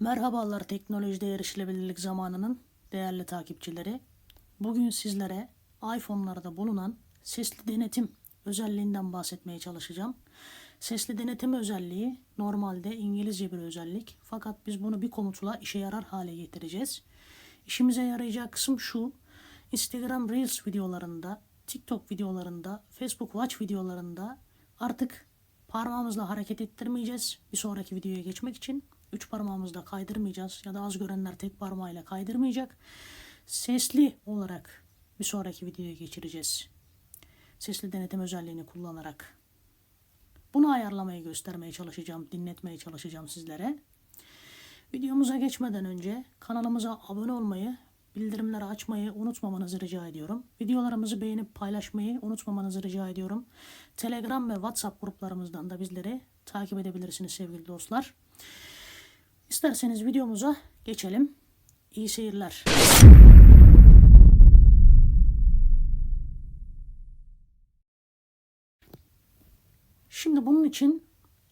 Merhabalar teknolojide erişilebilirlik zamanının değerli takipçileri. Bugün sizlere iPhone'larda bulunan sesli denetim özelliğinden bahsetmeye çalışacağım. Sesli denetim özelliği normalde İngilizce bir özellik fakat biz bunu bir komutla işe yarar hale getireceğiz. İşimize yarayacak kısım şu. Instagram Reels videolarında, TikTok videolarında, Facebook Watch videolarında artık parmağımızla hareket ettirmeyeceğiz. Bir sonraki videoya geçmek için üç parmağımızla kaydırmayacağız ya da az görenler tek parmağıyla kaydırmayacak. Sesli olarak bir sonraki videoya geçireceğiz. Sesli denetim özelliğini kullanarak. Bunu ayarlamayı göstermeye çalışacağım, dinletmeye çalışacağım sizlere. Videomuza geçmeden önce kanalımıza abone olmayı, bildirimleri açmayı unutmamanızı rica ediyorum. Videolarımızı beğenip paylaşmayı unutmamanızı rica ediyorum. Telegram ve WhatsApp gruplarımızdan da bizleri takip edebilirsiniz sevgili dostlar. İsterseniz videomuza geçelim. İyi seyirler. Şimdi bunun için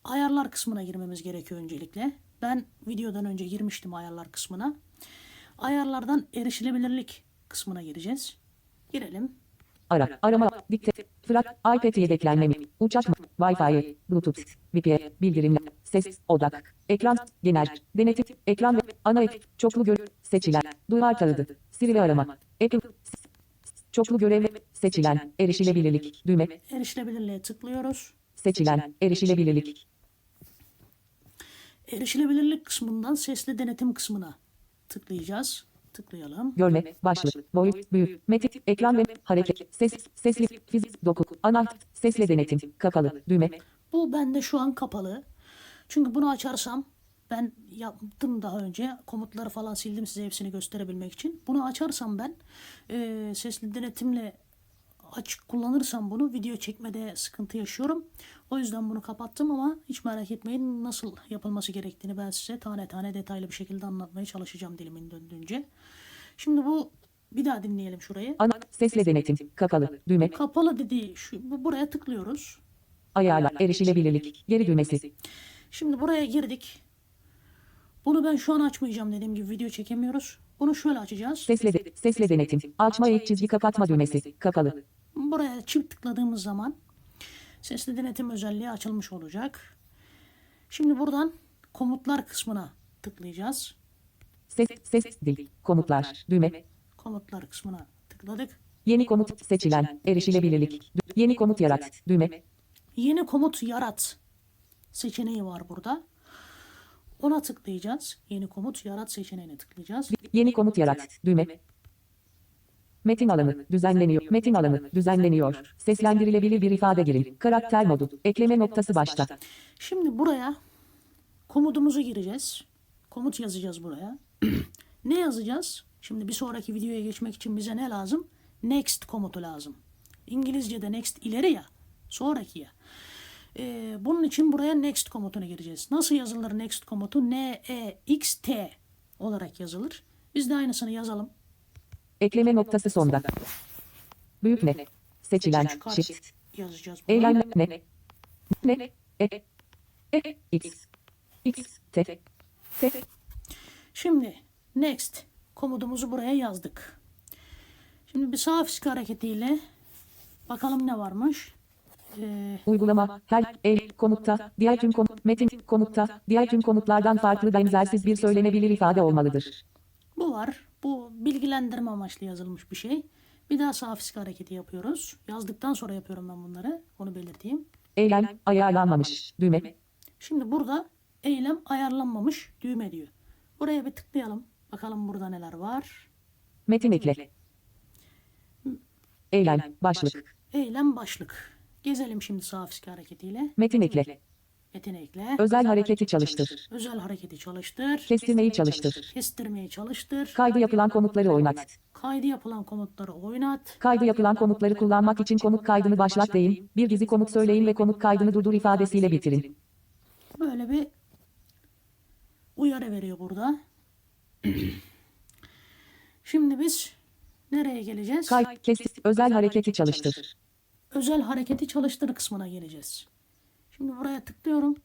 ayarlar kısmına girmemiz gerekiyor öncelikle. Ben videodan önce girmiştim ayarlar kısmına. Ayarlardan erişilebilirlik kısmına gireceğiz. Girelim. Ara, arama, dikte, fırat, iPad yedeklenme uçak Wi-Fi, Bluetooth, VPN, bildirimler, ses, odak, ekran, genel, denetim, ekran ve ana ek, çoklu görüntü, seçilen, duvar kağıdı, Siri ve arama, Apple, çoklu görevli, seçilen, erişilebilirlik, düğme, Erişilebilirliğe tıklıyoruz. seçilen, erişilebilirlik, Erişilebilirlik kısmından sesli denetim kısmına tıklayacağız. Tıklayalım. görme, başlık, boyut, büyük, metin, ekran ve hareket, ses, sesli, fizik, doku, ana, sesle denetim, kapalı, düğme, Bu bende şu an kapalı. Çünkü bunu açarsam ben yaptım daha önce komutları falan sildim size hepsini gösterebilmek için. Bunu açarsam ben e, sesli denetimle açık kullanırsam bunu video çekmede sıkıntı yaşıyorum. O yüzden bunu kapattım ama hiç merak etmeyin nasıl yapılması gerektiğini ben size tane tane detaylı bir şekilde anlatmaya çalışacağım dilimin döndüğünce. Şimdi bu bir daha dinleyelim şurayı. ana, sesle denetim, kapalı, düğme, Kapalı dediği şu bu- buraya tıklıyoruz. ayarlar, erişilebilirlik, geri düğmesi, Şimdi buraya girdik. Bunu ben şu an açmayacağım dediğim gibi video çekemiyoruz. Bunu şöyle açacağız. Sesle, de, sesle denetim. Açma ek çizgi kapatma düğmesi. Kapalı. Buraya çift tıkladığımız zaman sesli denetim özelliği açılmış olacak. Şimdi buradan komutlar kısmına tıklayacağız. Ses, ses, dil. Komutlar. Düğme. Komutlar kısmına tıkladık. Yeni komut seçilen. Erişilebilirlik. Yeni komut yarat. Düğme. Yeni komut yarat seçeneği var burada. Ona tıklayacağız. Yeni komut yarat seçeneğine tıklayacağız. Yeni komut yarat. Düğme. Metin alanı düzenleniyor. Metin alanı düzenleniyor. Seslendirilebilir bir ifade girin. Karakter modu. Ekleme noktası başta. Şimdi buraya komutumuzu gireceğiz. Komut yazacağız buraya. ne yazacağız? Şimdi bir sonraki videoya geçmek için bize ne lazım? Next komutu lazım. İngilizce'de next ileri ya. Sonraki ya. Ee, bunun için buraya next komutunu gireceğiz. Nasıl yazılır next komutu? N-E-X-T olarak yazılır. Biz de aynısını yazalım. Ekleme noktası sonda. Büyük ne? Seçilen. Shift. yazacağız. Eylem ne? Ne? E. E. X. X. T. T. Şimdi next komutumuzu buraya yazdık. Şimdi bir sağ fiske hareketiyle bakalım ne varmış. Ee, Uygulama, her, el, komutta, diğer tüm komut, metin, komutta, diğer tüm komutlardan farklı benzersiz bir söylenebilir ifade olmalıdır. bu var. Bu bilgilendirme amaçlı yazılmış bir şey. Bir daha sağ fiske hareketi yapıyoruz. Yazdıktan sonra yapıyorum ben bunları. Onu belirteyim. Eylem, ayarlanmamış, düğme, Şimdi burada eylem ayarlanmamış düğme diyor. Buraya bir tıklayalım. Bakalım burada neler var. metin ekle. Eylem, başlık, Eylem başlık. Gezelim şimdi sağ fiske hareketiyle. metin ekle, Metin ekle. özel hareketi çalıştır, Özel hareketi çalıştır. kestirmeyi çalıştır, Kestirmeyi çalıştır. kaydı yapılan komutları oynat, Kaydı yapılan komutları oynat. kaydı yapılan komutları kullanmak için komut kaydını başlat deyin, bir dizi komut söyleyin ve komut kaydını durdur ifadesiyle bitirin. Böyle bir uyarı veriyor burada. Şimdi biz nereye geleceğiz? Kay, kes, özel hareketi çalıştır, Özel hareketi çalıştır kısmına geleceğiz. Şimdi buraya tıklıyorum.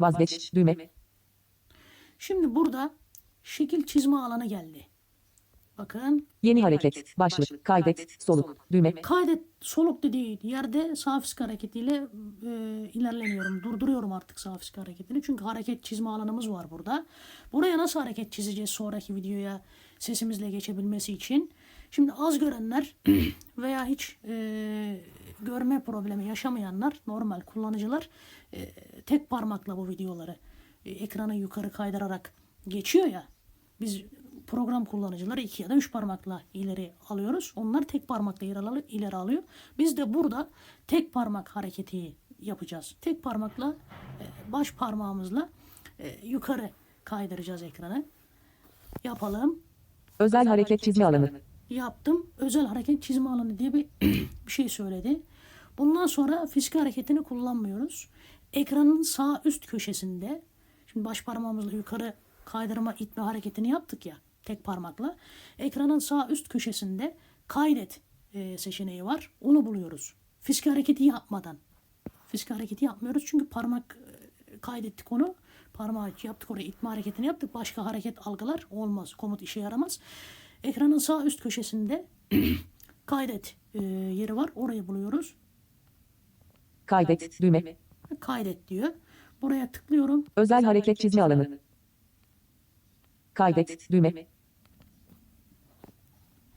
vazgeç, düğme, Şimdi burada şekil çizme alanı geldi. Bakın Yeni hareket. Başlık. Kaydet. Soluk. Düğme. kaydet soluk dediği yerde sağ fisk hareketiyle e, ilerlemiyorum. Durduruyorum artık sağ fisk hareketini. Çünkü hareket çizme alanımız var burada. Buraya nasıl hareket çizeceğiz sonraki videoya sesimizle geçebilmesi için? Şimdi az görenler veya hiç e, görme problemi yaşamayanlar, normal kullanıcılar e, tek parmakla bu videoları e, ekranı yukarı kaydırarak geçiyor ya. Biz program kullanıcıları iki ya da üç parmakla ileri alıyoruz. Onlar tek parmakla ileri alıyor. Biz de burada tek parmak hareketi yapacağız. Tek parmakla e, baş parmağımızla e, yukarı kaydıracağız ekranı. Yapalım. Özel hareket çizme alanı. Yaptım. Özel hareket çizme alanı diye bir, bir şey söyledi. Bundan sonra fizik hareketini kullanmıyoruz. Ekranın sağ üst köşesinde şimdi baş parmağımızla yukarı kaydırma itme hareketini yaptık ya tek parmakla. Ekranın sağ üst köşesinde kaydet e, seçeneği var. Onu buluyoruz. Fizik hareketi yapmadan. Fizik hareketi yapmıyoruz çünkü parmak e, kaydettik onu. Parmağı yaptık oraya itme hareketini yaptık. Başka hareket algılar olmaz. Komut işe yaramaz. Ekranın sağ üst köşesinde kaydet e, yeri var. Orayı buluyoruz. Kaydet. Düğme. Kaydet diyor. Buraya tıklıyorum. Özel hareket çizme alanı. Kaydet. Düğme.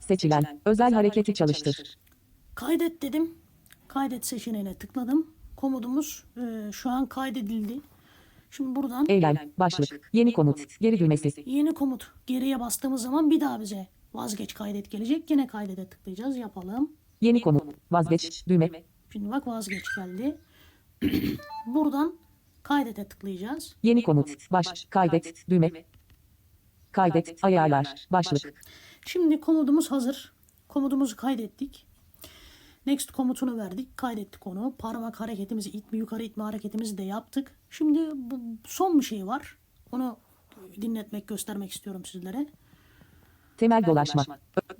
Seçilen. Özel hareketi çalıştır. Kaydet dedim. Kaydet seçeneğine tıkladım. Komodumuz e, şu an kaydedildi. Şimdi buradan Eylem. Başlık. Yeni komut. Geri düğmesi. yeni komut geriye bastığımız zaman bir daha bize vazgeç kaydet gelecek. Yine kaydede tıklayacağız. Yapalım. Yeni komut. Vazgeç. Düğme. Şimdi bak vazgeç geldi. buradan kaydete tıklayacağız. Yeni komut. Baş. Kaydet. Düğme. Kaydet. Ayarlar. Başlık. Şimdi komodumuz hazır. Komodumuzu kaydettik. Next komutunu verdik. Kaydettik onu. Parmak hareketimizi itme yukarı itme hareketimizi de yaptık. Şimdi bu, son bir şey var. Onu dinletmek göstermek istiyorum sizlere. Temel dolaşma.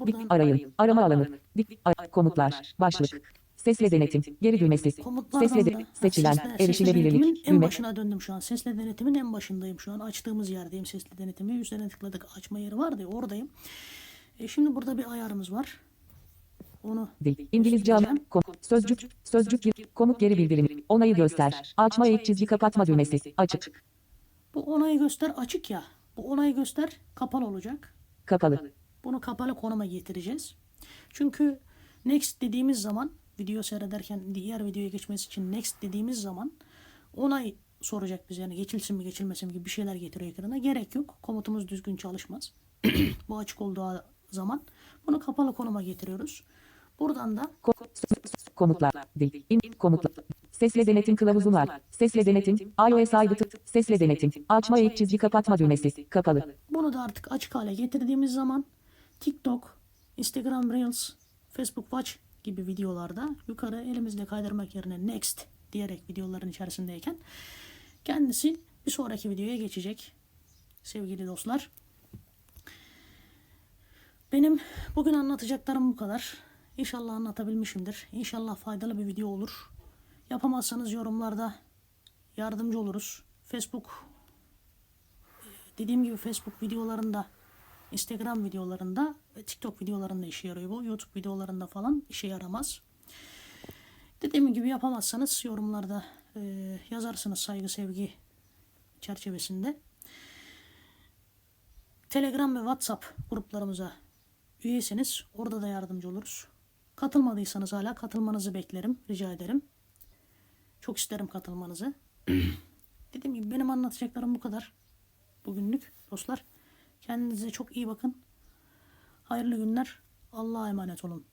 Dik arayın. Arama alanı. Komutlar. Başlık. Sesle denetim. Geri düğmesi. Komutlardan Sesle de- seçilen. Erişilebilirlik. en başına döndüm şu an. Sesle denetimin en başındayım şu an. Açtığımız yerdeyim sesli denetimi. Üzerine tıkladık. Açma yeri vardı ya oradayım. E şimdi burada bir ayarımız var. Onu Dil. İngilizce ama kom- sözcük, sözcük komut geri bildirim, onayı göster, açma eğik çizgi kapatma düğmesi, açık, bu onayı göster açık ya. Bu onayı göster kapalı olacak. kapalı, Bunu kapalı konuma getireceğiz. Çünkü next dediğimiz zaman video seyrederken diğer videoya geçmesi için next dediğimiz zaman onay soracak bize yani geçilsin mi geçilmesin mi gibi bir şeyler getiriyor ekrana. Gerek yok. Komutumuz düzgün çalışmaz. Bu açık olduğu zaman bunu kapalı konuma getiriyoruz. Buradan da komutlar, dil, in, komutlar, sesle denetim kılavuzu var, sesle denetim, iOS aygıtı, sesle denetim, açma eğik çizgi kapatma düğmesi, kapalı, Bunu da artık açık hale getirdiğimiz zaman TikTok, Instagram Reels, Facebook Watch gibi videolarda yukarı elimizle kaydırmak yerine next diyerek videoların içerisindeyken kendisi bir sonraki videoya geçecek sevgili dostlar. Benim bugün anlatacaklarım bu kadar. İnşallah anlatabilmişimdir. İnşallah faydalı bir video olur. Yapamazsanız yorumlarda yardımcı oluruz. Facebook dediğim gibi Facebook videolarında, Instagram videolarında ve TikTok videolarında işe yarıyor bu. YouTube videolarında falan işe yaramaz. Dediğim gibi yapamazsanız yorumlarda e, yazarsınız saygı sevgi çerçevesinde. Telegram ve WhatsApp gruplarımıza üyesiniz. Orada da yardımcı oluruz. Katılmadıysanız hala katılmanızı beklerim. Rica ederim. Çok isterim katılmanızı. Dediğim gibi benim anlatacaklarım bu kadar bugünlük dostlar. Kendinize çok iyi bakın. Hayırlı günler. Allah'a emanet olun.